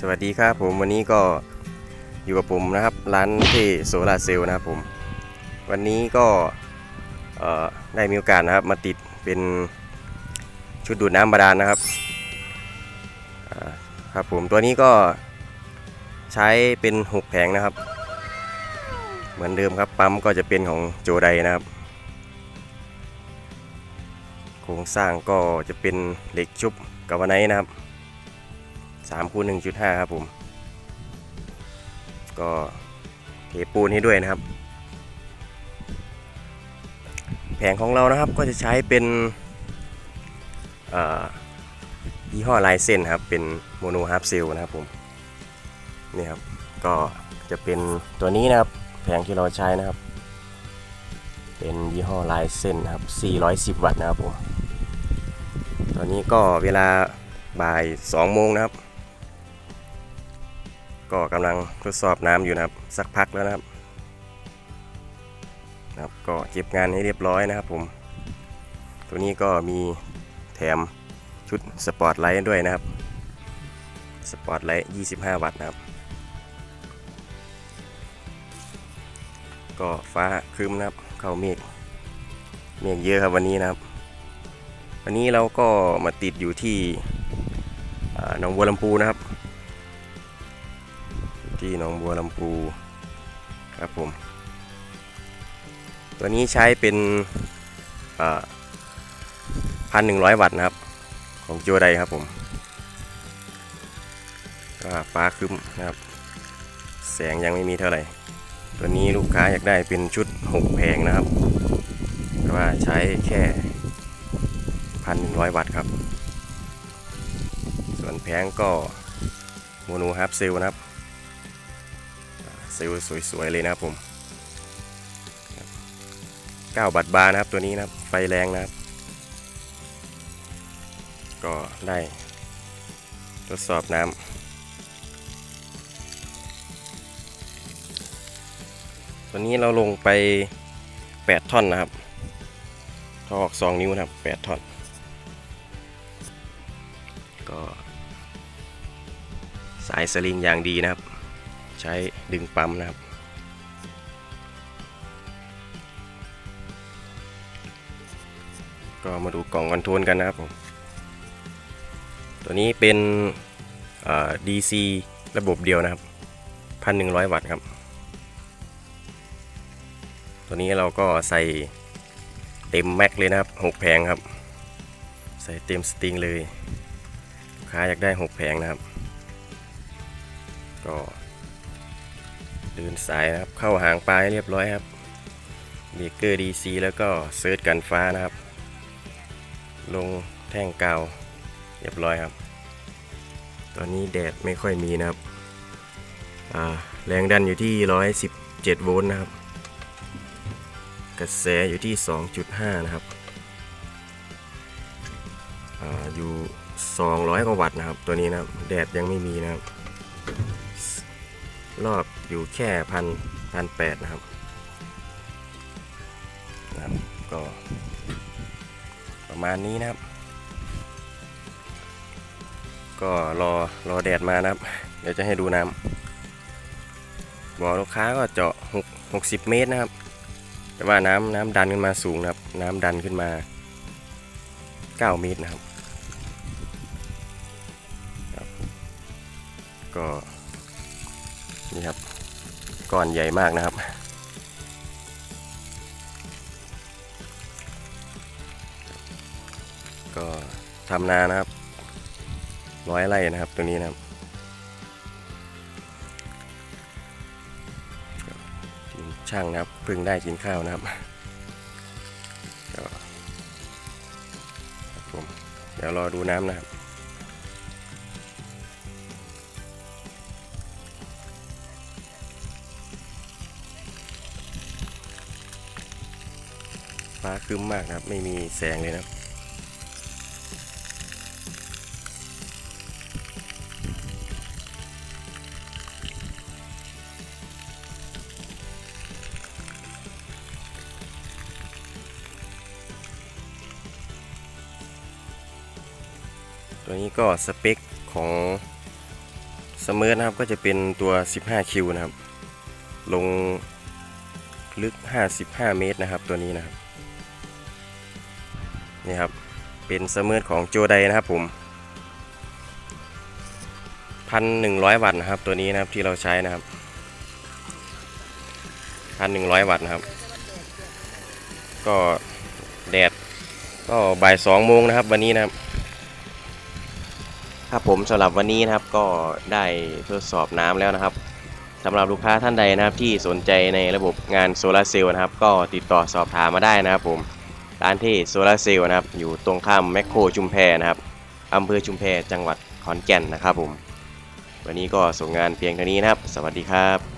สวัสดีครับผมวันนี้ก็อยู่กับผมนะครับ ร้านเทโซลาเซลล์นะครับผม วันนี้ก็ได้มีโอกาสนะครับมาติดเป็นชุดดูดน้ำบาดาลนะครับครับผมตัวนี้ก็ใช้เป็น 6 แผงนะครับ เหมือนเดิมครับปั๊มก็จะเป็นของโจไดนะครับโครงสร้างก็จะเป็นเหล็กชุบกาวาไนนะครับ 3คูณ1.5 ครับผม ก็เทปูนให้ด้วยนะครับ แผงของเรานะครับก็จะใช้เป็นยี่ห้อลายเส้นครับ เป็นโมโนฮาร์ปเซลนะครับผม นี่ครับ ก็จะเป็นตัวนี้นะครับ แผงที่เราใช้นะครับ เป็นยี่ห้อลายเส้นนะครับ 410 วัตต์นะครับผม ตอนนี้ก็เวลาบ่าย 2 โมงนะครับ ก็กำลังทดสอบน้ำอยู่นะครับ สักพักแล้วนะครับนะครับ ก็เก็บงานให้เรียบร้อยนะครับผม ตัวนี้ก็มีแถมชุดสปอร์ตไลท์ด้วยนะครับ สปอร์ตไลท์ 25 วัตต์นะครับ ก็ฟ้าครึ้มนะครับ เข้าเมฆ เมฆเยอะครับวันนี้นะครับ วันนี้เราก็มาติดอยู่ที่หนองบัวลำพูนะครับ ที่หนองบัวลำพูครับผม ตัวนี้ใช้เป็นพันหนึ่งร้อยวัตต์นะครับ ของโจไดครับผมก็ฟ้าคึ้มนะครับ แสงยังไม่มีเท่าไหร่ ตัวนี้ลูกค้าอยากได้เป็นชุด6แผงนะครับแต่ว่าใช้แค่พันหนึ่งร้อยวัตต์ครับ ส่วนแผงก็โมโนฮาร์ปเซลนะครับ เซลล์สวยๆเลยนะครับผม9บัตบาร์นะครับตัวนี้นะครับไฟแรงนะครับ ก็ได้ทดสอบน้ำตัวนี้เราลงไป 8 ท่อนนะครับทออก2 นิ้วนะครับ 8 ท่อน ก็สายสลิงอย่างดีนะครับ ใช้ดึงปั๊มนะครับ ก็มาดูกล่องคอนโทรลกันนะครับผมตัวนี้เป็น DC ระบบเดียวนะครับ 1,100 วัตต์ครับ ตัวนี้เราก็ใส่เต็มแม็กเลยนะครับ 6 แผงครับ ใส่เต็มสตริงเลยลูกค้าอยากได้ 6 แผงนะครับ ก็ เดินสายนะครับ เข้าหางปลาให้เรียบร้อยครับเบรกเกอร์ DC แล้วก็เซิร์ชกันฟ้านะครับ ลงแท่งกาวเรียบร้อยครับ ตอนนี้แดดไม่ค่อยมีนะครับแรงดันอยู่ที่ 117 โวลต์นะครับ กระแสอยู่ที่ 2.5 นะครับออยู่ 200 กว่าวัตต์นะครับ ตัวนี้นะครับ แดดยังไม่มีนะครับ รอบอยู่แค่พันพันแปดนะครับนะครับ ก็ประมาณนี้นะครับ ก็รอรอแดดมานะครับ เดี๋ยวจะให้ดูน้ำบ่อลูกค้าก็เจาะ6 60เมตรนะครับ แต่ว่าน้ำน้ำดันขึ้นมาสูงนะครับ น้ำดันขึ้นมา 9 เมตรนะครับ ก็ นี่ครับก้อนใหญ่มากนะครับ ก็ทำนานะครับร้อยไร่นะครับตัวนี้นะครับช่างนะครับพิ่งได้กินข้าวนะครับก็ผมเดี๋ยวรอดูน้ำนะครับ ฟ้าครึ้มมากนะครับ ไม่มีแสงเลยนะตัวนี้ก็สเปคของสมิร์นะครับก็จะเป็นตัว 15 คิวนะครับ ลงลึก 55 เมตรนะครับตัวนี้นะครับ นี่ครับ เป็นเสมิร์ทของโจไดนะครับผมพันหนึ่งร้อยวัตต์นะครับ ตัวนี้นะครับที่เราใช้นะครับพันหนึ่งร้อยวัตต์นะครับ ก็แดดก็บ่ายสองโมงนะครับ วันนี้นะครับครับผมสำหรับวันนี้นะครับก็ได้ทดสอบน้ำแล้วนะครับสำหรับลูกค้าท่านใดนะครับที่สนใจในระบบงานโซลาร์เซลล์นะครับ ก็ติดต่อสอบถามมาได้นะครับผม ร้านที่โซลาเซลล์นะครับ อยู่ตรงข้ามแมคโครชุมแพนะครับอำเภอชุมแพจังหวัดขอนแก่นนะครับผม วันนี้ก็ส่งงานเพียงเท่านี้นะครับ สวัสดีครับ